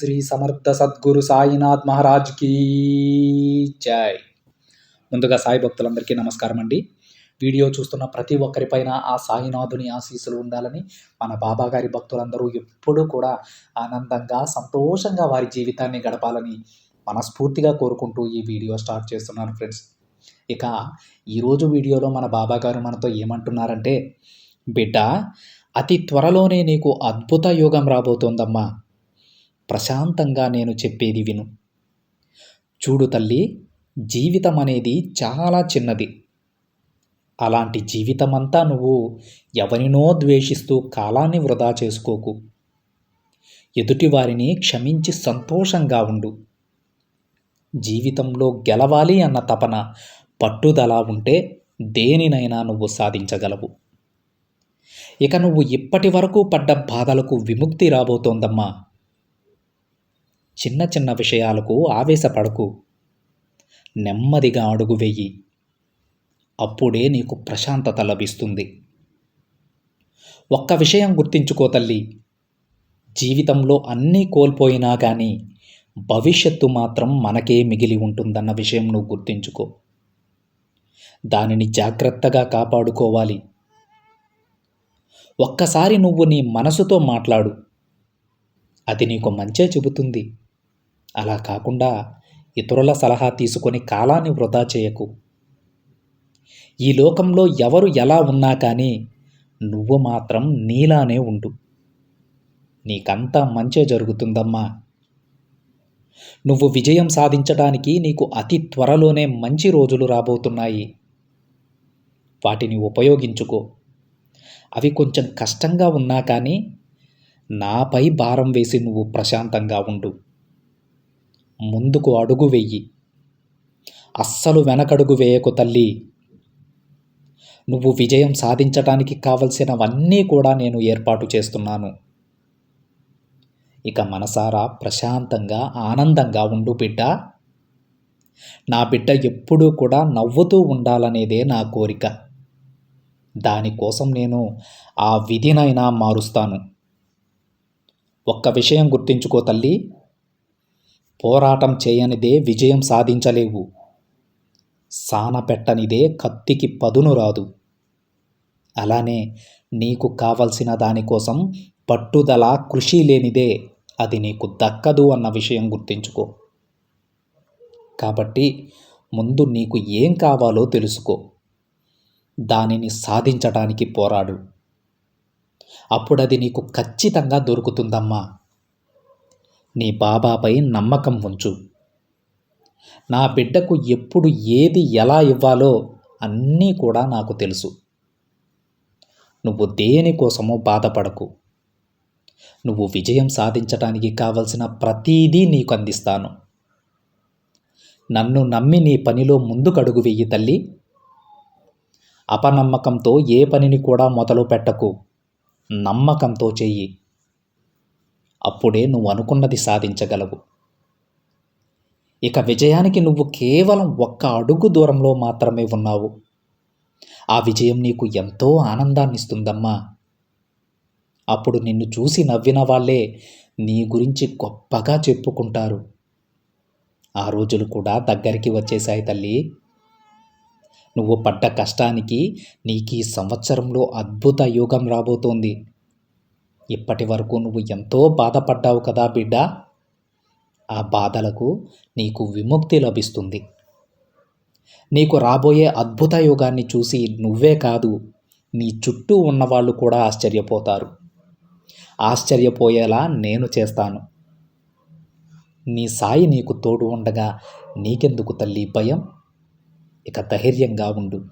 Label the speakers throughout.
Speaker 1: శ్రీ సమర్థ సద్గురు సాయినాథ్ మహారాజ్ కీ జై. ముందుగా సాయి భక్తులందరికీ నమస్కారం అండి. వీడియో చూస్తున్న ప్రతి ఒక్కరిపైన ఆ సాయినాథుని ఆశీస్సులు ఉండాలని మన బాబాగారి భక్తులందరూ ఎప్పుడూ కూడా ఆనందంగా సంతోషంగా వారి జీవితాన్ని గడపాలని మనస్ఫూర్తిగా కోరుకుంటూ ఈ వీడియో స్టార్ట్ చేస్తున్నాను ఫ్రెండ్స్. ఇక ఈరోజు వీడియోలో మన బాబాగారు మనతో ఏమంటున్నారంటే బిడ్డ అతి త్వరలోనే నీకు అద్భుత యోగం రాబోతోందమ్మా. ప్రశాంతంగా నేను చెప్పేది విను. చూడు తల్లి జీవితం అనేది చాలా చిన్నది. అలాంటి జీవితమంతా నువ్వు ఎవరినో ద్వేషిస్తూ కాలాన్ని వృధా చేసుకోకు. ఎదుటి వారిని క్షమించి సంతోషంగా ఉండు. జీవితంలో గెలవాలి అన్న తపన పట్టుదల ఉంటే దేనినైనా నువ్వు సాధించగలవు. ఇక నువ్వు ఇప్పటి వరకు పడ్డ బాధలకు విముక్తి రాబోతోందమ్మా. చిన్న చిన్న విషయాలకు ఆవేశపడకు. నెమ్మదిగా అడుగు వెయ్యి అప్పుడే నీకు ప్రశాంతత లభిస్తుంది. ఒక్క విషయం గుర్తించుకో తల్లి. జీవితంలో అన్నీ కోల్పోయినా కానీ భవిష్యత్తు మాత్రం మనకే మిగిలి ఉంటుందన్న విషయం నువ్వు గుర్తించుకో. దానిని జాగ్రత్తగా కాపాడుకోవాలి. ఒక్కసారి నువ్వు నీ మనసుతో మాట్లాడు. అది నీకు మంచే చెబుతుంది. అలా కాకుండా ఇతరుల సలహా తీసుకొని కాలాన్ని వృధా చేయకు. ఈ లోకంలో ఎవరు ఎలా ఉన్నా కానీ నువ్వు మాత్రం నీలానే ఉండు. నీకంతా మంచే జరుగుతుందమ్మా. నువ్వు విజయం సాధించడానికి నీకు అతి త్వరలోనే మంచి రోజులు రాబోతున్నాయి. వాటిని ఉపయోగించుకో. అవి కొంచెం కష్టంగా ఉన్నా కానీ నాపై భారం వేసి నువ్వు ప్రశాంతంగా ఉండు. ముందుకు అడుగు వెయ్యి అస్సలు వెనకడుగు వేయకు తల్లి. నువ్వు విజయం సాధించటానికి కావలసినవన్నీ కూడా నేను ఏర్పాటు చేస్తున్నాను. ఇక మనసారా ప్రశాంతంగా ఆనందంగా ఉండు బిడ్డ. నా బిడ్డ ఎప్పుడూ కూడా నవ్వుతూ ఉండాలనేదే నా కోరిక. దానికోసం నేను ఆ విధినైనా మారుస్తాను. ఒక్క విషయం గుర్తించుకో తల్లి. పోరాటం చేయనిదే విజయం సాధించలేవు. సాన పెట్టనిదే కత్తికి పదును రాదు. అలానే నీకు కావలసిన దానికోసం పట్టుదల కృషి లేనిదే అది నీకు దక్కదు అన్న విషయం గుర్తించుకో. కాబట్టి ముందు నీకు ఏం కావాలో తెలుసుకో. దానిని సాధించటానికి పోరాడు. అప్పుడది నీకు ఖచ్చితంగా దొరుకుతుందమ్మా. నీ బాబాపై నమ్మకం ఉంచు. నా బిడ్డకు ఎప్పుడు ఏది ఎలా ఇవ్వాలో అన్నీ కూడా నాకు తెలుసు. నువ్వు దేనికోసమో బాధపడకు. నువ్వు విజయం సాధించటానికి కావలసిన ప్రతీదీ నీకు అందిస్తాను. నన్ను నమ్మి నీ పనిలో ముందుకడుగు వెయ్యి తల్లి. అపనమ్మకంతో ఏ పనిని కూడా మొదలు పెట్టకు నమ్మకంతో చెయ్యి. అప్పుడే నువ్వు అనుకున్నది సాధించగలవు. ఇక విజయానికి నువ్వు కేవలం ఒక్క అడుగు దూరంలో మాత్రమే ఉన్నావు. ఆ విజయం నీకు ఎంతో ఆనందాన్నిస్తుందమ్మా. అప్పుడు నిన్ను చూసి నవ్విన వాళ్ళే నీ గురించి గొప్పగా చెప్పుకుంటారు. ఆ రోజులు కూడా దగ్గరికి వచ్చేశాయి తల్లి. నువ్వు పడ్డ కష్టానికి నీకు ఈ సంవత్సరంలో అద్భుత యోగం రాబోతోంది. ఇప్పటి వరకు నువ్వు ఎంతో బాధపడ్డావు కదా బిడ్డ. ఆ బాధలకు నీకు విముక్తి లభిస్తుంది. నీకు రాబోయే అద్భుత యోగాన్ని చూసి నువ్వే కాదు నీ చుట్టూ ఉన్నవాళ్ళు కూడా ఆశ్చర్యపోతారు. ఆశ్చర్యపోయేలా నేను చేస్తాను. నీ సాయి నీకు తోడు ఉండగా నీకెందుకు తల్లి భయం? ఇక ధైర్యంగా ఉండు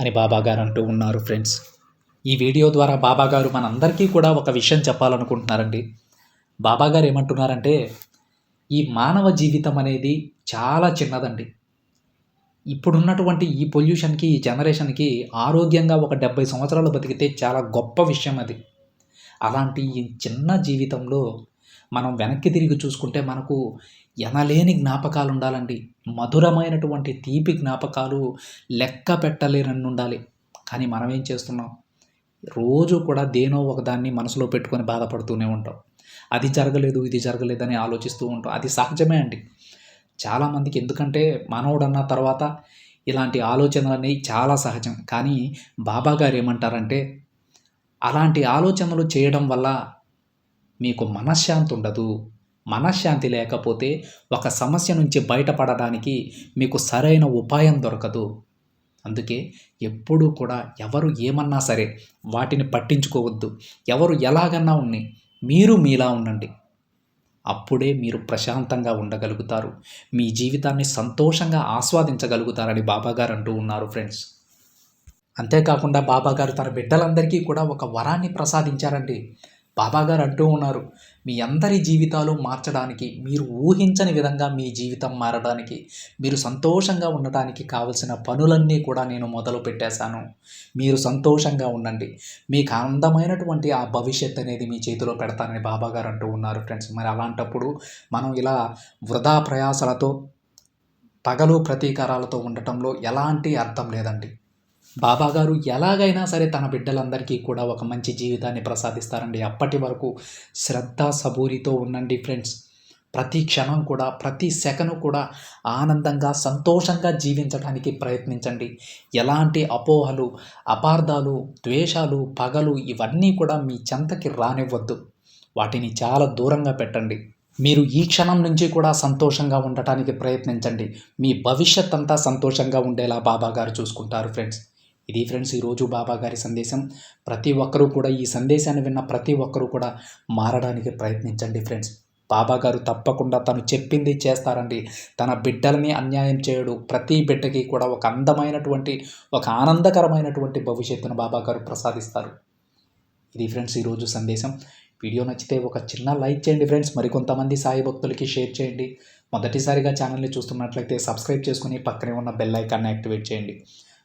Speaker 1: అని బాబాగారు అంటూ ఉన్నారు ఫ్రెండ్స్. ఈ వీడియో ద్వారా బాబాగారు మనందరికీ కూడా ఒక విషయం చెప్పాలనుకుంటున్నారండి. బాబాగారు ఏమంటున్నారంటే ఈ మానవ జీవితం అనేది చాలా చిన్నదండి. ఇప్పుడున్నటువంటి ఈ పొల్యూషన్కి ఈ జనరేషన్కి ఆరోగ్యంగా ఒక డెబ్బై సంవత్సరాలు బతికితే చాలా గొప్ప విషయం అది. అలాంటి ఈ చిన్న జీవితంలో మనం వెనక్కి తిరిగి చూసుకుంటే మనకు ఎనలేని జ్ఞాపకాలు ఉండాలండి. మధురమైనటువంటి తీపి జ్ఞాపకాలు లెక్క పెట్టలేనన్ను ఉండాలి కానీ మనం ఏం చేస్తున్నాం? రోజు కూడా దేనో ఒకదాన్ని మనసులో పెట్టుకొని బాధపడుతూనే ఉంటాం. అది జరగలేదు ఇది జరగలేదని ఆలోచిస్తూ ఉంటాం. అది సహజమే అండి. చాలామందికి ఎందుకంటే మానవుడు తర్వాత ఇలాంటి ఆలోచనలు అనేవి చాలా సహజం. కానీ బాబా గారు ఏమంటారంటే అలాంటి ఆలోచనలు చేయడం వల్ల మీకు మనశ్శాంతి ఉండదు. మనశ్శాంతి లేకపోతే ఒక సమస్య నుంచి బయటపడడానికి మీకు సరైన ఉపాయం దొరకదు. అందుకే ఎప్పుడూ కూడా ఎవరు ఏమన్నా సరే వాటిని పట్టించుకోవద్దు. ఎవరు ఎలాగన్నా ఉన్ని మీరు మీలా ఉండండి. అప్పుడే మీరు ప్రశాంతంగా ఉండగలుగుతారు. మీ జీవితాన్ని సంతోషంగా ఆస్వాదించగలుగుతారని బాబాగారు అంటూ ఉన్నారు ఫ్రెండ్స్. అంతేకాకుండా బాబాగారు తన బిడ్డలందరికీ కూడా ఒక వరాన్ని ప్రసాదించారండి. బాబాగారు అంటూ ఉన్నారు. మీ అందరి జీవితాలు మార్చడానికి మీరు ఊహించని విధంగా మీ జీవితం మారడానికి మీరు సంతోషంగా ఉండటానికి కావలసిన పనులన్నీ కూడా నేను మొదలు పెట్టేశాను. మీరు సంతోషంగా ఉండండి. మీకు అందమైనటువంటి ఆ భవిష్యత్ అనేది మీ చేతిలో పెడతానని బాబాగారు అంటూ ఉన్నారు ఫ్రెండ్స్. మరి అలాంటప్పుడు మనం ఇలా వృధా ప్రయాసలతో పగలు ప్రతీకారాలతో ఉండటంలో ఎలాంటి అర్థం లేదండి. బాబాగారు ఎలాగైనా సరే తన బిడ్డలందరికీ కూడా ఒక మంచి జీవితాన్ని ప్రసాదిస్తారండి. అప్పటి వరకు శ్రద్ధ సబూరితో ఉండండి ఫ్రెండ్స్. ప్రతి క్షణం కూడా ప్రతి సెకను కూడా ఆనందంగా సంతోషంగా జీవించడానికి ప్రయత్నించండి. ఎలాంటి అపోహలు అపార్థాలు ద్వేషాలు పగలు ఇవన్నీ కూడా మీ చెంతకి రానివ్వద్దు. వాటిని చాలా దూరంగా పెట్టండి. మీరు ఈ క్షణం నుంచి కూడా సంతోషంగా ఉండటానికి ప్రయత్నించండి. మీ భవిష్యత్ అంతా సంతోషంగా ఉండేలా బాబాగారు చూసుకుంటారు ఫ్రెండ్స్. ఇది ఫ్రెండ్స్ ఈరోజు బాబా గారి సందేశం. ప్రతి ఒక్కరూ కూడా ఈ సందేశాన్ని విన్న ప్రతి ఒక్కరూ కూడా మారడానికి ప్రయత్నించండి ఫ్రెండ్స్. బాబా గారు తప్పకుండా తను చెప్పింది చేస్తారండి. తన బిడ్డలని అన్యాయం చేయడు. ప్రతి బిడ్డకి కూడా ఒక అందమైనటువంటి ఒక ఆనందకరమైనటువంటి భవిష్యత్తును బాబా గారు ప్రసాదిస్తారు. ఇది ఫ్రెండ్స్ ఈరోజు సందేశం. వీడియో నచ్చితే ఒక చిన్న లైక్ చేయండి ఫ్రెండ్స్. మరికొంతమంది సాయి భక్తులకి షేర్ చేయండి. మొదటిసారిగా ఛానల్ని చూస్తున్నట్లయితే సబ్స్క్రైబ్ చేసుకుని పక్కనే ఉన్న బెల్ ఐకాన్ని యాక్టివేట్ చేయండి.